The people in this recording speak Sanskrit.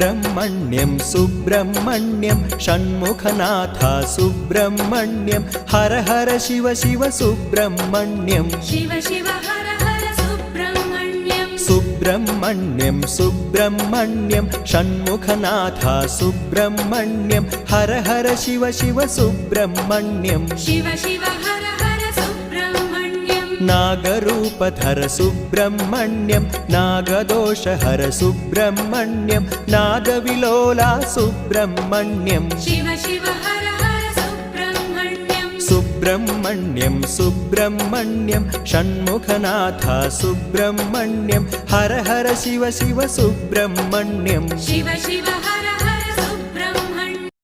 सुब्रह्मण्यं सुब्रह्मण्यं षण्मुखनाथा सुब्रह्मण्यं हर हर शिव शिव सुब्रह्मण्यं। शिव शिव हर हर सुब्रह्मण्यम् सुब्रह्मण्यं सुब्रह्मण्यं षण्मुखनाथा सुब्रह्मण्यं हर हर शिव शिव सुब्रह्मण्यं। शिव शिव नागरूपधर सुब्रह्मण्यं नागदोषहर सुब्रह्मण्यं नागविलोला सुब्रह्मण्यं शिव शिव हर हर सुब्रह्मण्यम् सुब्रह्मण्यं सुब्रह्मण्यं षण्मुखनाथा सुब्रह्मण्यं हर हर शिव शिव सुब्रह्मण्यं। शिव शिव हर